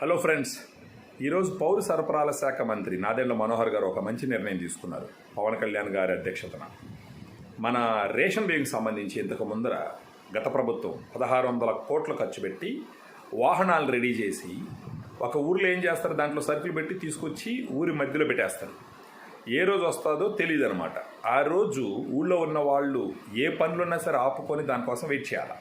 Hello friends ఈరోజు పౌర సరఫరాల శాఖ మంత్రి నాదెండ్ల మనోహర్ గారు ఒక మంచి నిర్ణయం తీసుకున్నారు. పవన్ కళ్యాణ్ గారి అధ్యక్షతన. మన రేషన్ బియ్యంకి సంబంధించి ఇంతకు ముందర గత ప్రభుత్వం పదహారు వందల కోట్లు ఖర్చు పెట్టి వాహనాలు రెడీ చేసి ఒక ఊర్లో ఏం చేస్తారు? దాంట్లో సరుకులు పెట్టి తీసుకొచ్చి ఊరి మధ్యలో పెట్టేస్తారు. ఏ రోజు వస్తుందో తెలియదు అనమాట ఆ రోజు ఊళ్ళో ఉన్న వాళ్ళు ఏ పనులున్నా సరే ఆపుకొని దానికోసం వెయిట్ చేయాలి?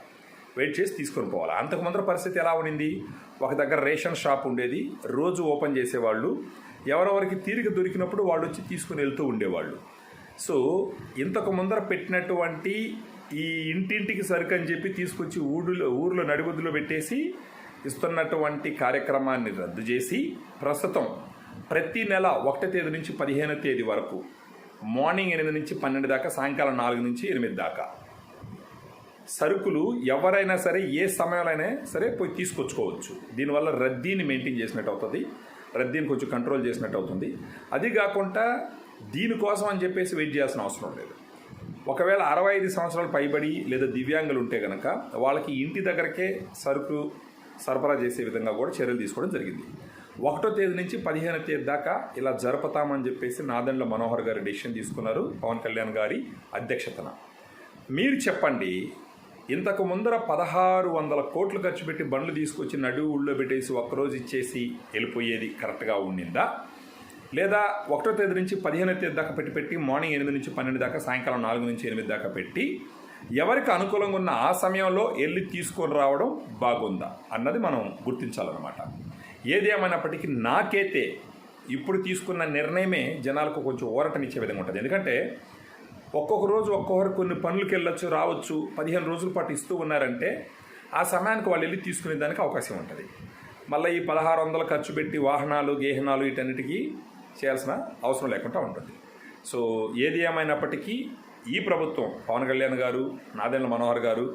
వెయిట్ చేసి తీసుకొని పోవాలి. అంతకు ముందర పరిస్థితి ఎలా ఉండింది? ఒక దగ్గర రేషన్ షాప్ ఉండేది. రోజు ఓపెన్ చేసేవాళ్ళు. ఎవరెవరికి తీరిక దొరికినప్పుడు వాళ్ళు వచ్చి తీసుకుని వెళ్తూ ఉండేవాళ్ళు. సో ఇంతకు ముందర పెట్టినటువంటి ఈ ఇంటింటికి సరుకు అని చెప్పి తీసుకొచ్చి ఊళ్ళో ఊర్లో నడిబొద్దులో పెట్టేసి ఇస్తున్నటువంటి కార్యక్రమాన్ని రద్దు చేసి ప్రస్తుతం ప్రతి నెల ఒకటో తేదీ నుంచి పదిహేనో తేదీ వరకు మార్నింగ్ ఎనిమిది నుంచి పన్నెండు దాకా సాయంకాలం నాలుగు నుంచి ఎనిమిది దాకా సరుకులు ఎవరైనా సరే ఏ సమయంలో అయినా సరే పోయి తీసుకొచ్చుకోవచ్చు. దీనివల్ల రద్దీని మెయింటైన్ చేసినట్టు అవుతుంది. రద్దీని కొంచెం కంట్రోల్ చేసినట్టు అవుతుంది. అది కాకుండా దీనికోసం అని చెప్పేసి వెయిట్ చేయాల్సిన అవసరం లేదు. ఒకవేళ అరవై ఐదు సంవత్సరాలు పైబడి లేదా దివ్యాంగులు ఉంటే కనుక వాళ్ళకి ఇంటి దగ్గరకే సరుకు సరఫరా చేసే విధంగా కూడా చర్యలు తీసుకోవడం జరిగింది. ఒకటో తేదీ నుంచి పదిహేనో తేదీ దాకా ఇలా జరుపుతామని చెప్పేసి నాదండ్ల మనోహర్ గారు డెసిషన్ తీసుకున్నారు. పవన్ కళ్యాణ్ గారి అధ్యక్షతన. మీరు చెప్పండి ఇంతకు ముందర పదహారు వందల కోట్లు ఖర్చు పెట్టి బండ్లు తీసుకొచ్చి నడువు ఊళ్ళో పెట్టేసి ఒక్కరోజు ఇచ్చేసి వెళ్ళిపోయేది కరెక్ట్గా ఉండిందా? లేదా ఒకటో తేదీ నుంచి పదిహేనో తేదీ దాకా పెట్టి పెట్టి మార్నింగ్ ఎనిమిది నుంచి పన్నెండు దాకా సాయంకాలం నాలుగు నుంచి ఎనిమిది దాకా పెట్టి ఎవరికి అనుకూలంగా ఉన్న ఆ సమయంలో వెళ్ళి తీసుకొని రావడం బాగుందా అన్నది మనం గుర్తించాలన్నమాట. ఏది నాకైతే ఇప్పుడు తీసుకున్న నిర్ణయమే జనాలకు కొంచెం ఊరటనిచ్చే విధంగా ఉంటుంది. ఎందుకంటే ఒక్కొక్క రోజు ఒక్కొక్కరు కొన్ని పనులకి వెళ్ళొచ్చు రావచ్చు పదిహేను రోజుల పాటు ఇస్తూ ఉన్నారంటే ఆ సమయానికి వాళ్ళు వెళ్ళి తీసుకునే దానికి అవకాశం ఉంటుంది. మళ్ళీ ఈ పదహారు వందలు ఖర్చు పెట్టి వాహనాలు గేహనాలు వీటన్నిటికీ చేయాల్సిన అవసరం లేకుండా ఉంటుంది. సో ఏది ఏమైనప్పటికీ ఈ ప్రభుత్వం పవన్ కళ్యాణ్ గారు నాదెండ్ల మనోహర్ గారు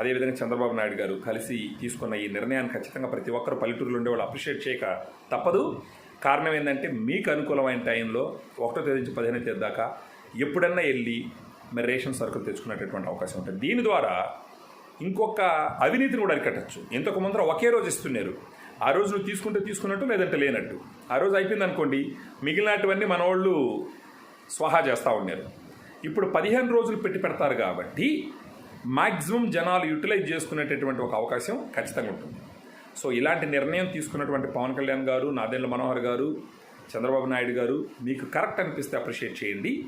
అదేవిధంగా చంద్రబాబు నాయుడు గారు కలిసి తీసుకున్న ఈ నిర్ణయాన్ని ఖచ్చితంగా ప్రతి ఒక్కరు పల్లెటూరులో ఉండే వాళ్ళు అప్రిషియేట్ చేయక తప్పదు. కారణం ఏంటంటే మీకు అనుకూలమైన టైంలో ఒకటో తేదీ నుంచి పదిహేను తేదీ దాకా ఎప్పుడన్నా వెళ్ళి మరి రేషన్ సరుకులు తెచ్చుకునేటటువంటి అవకాశం ఉంటుంది. దీని ద్వారా ఇంకొక అవినీతిని కూడా అరికట్టచ్చు. ఇంతకు ముందర ఒకే రోజు ఇస్తున్నారు. ఆ రోజు నువ్వు తీసుకుంటే తీసుకున్నట్టు లేదంటే లేనట్టు. ఆ రోజు అయిపోయింది అనుకోండి మిగిలినటువన్నీ మన వాళ్ళు స్వాహా చేస్తూ ఉన్నారు. ఇప్పుడు పదిహేను రోజులు పెట్టి పెడతారు కాబట్టి మ్యాక్సిమం జనాలు యూటిలైజ్ చేసుకునేటటువంటి ఒక అవకాశం ఖచ్చితంగా ఉంటుంది. సో ఇలాంటి నిర్ణయం తీసుకున్నటువంటి పవన్ కళ్యాణ్ గారు నాదెండ్ల మనోహర్ గారు చంద్రబాబు నాయుడు గారు మీకు కరెక్ట్ అనిపిస్తే అప్రిషియేట్ చేయండి.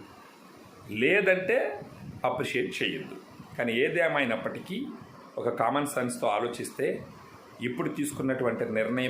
లేదంటే అప్రిషియేట్ చేయొద్దు. కానీ ఏదేమైనప్పటికీ ఒక కామన్ సెన్స్తో ఆలోచిస్తే ఇప్పుడు తీసుకున్నటువంటి నిర్ణయమే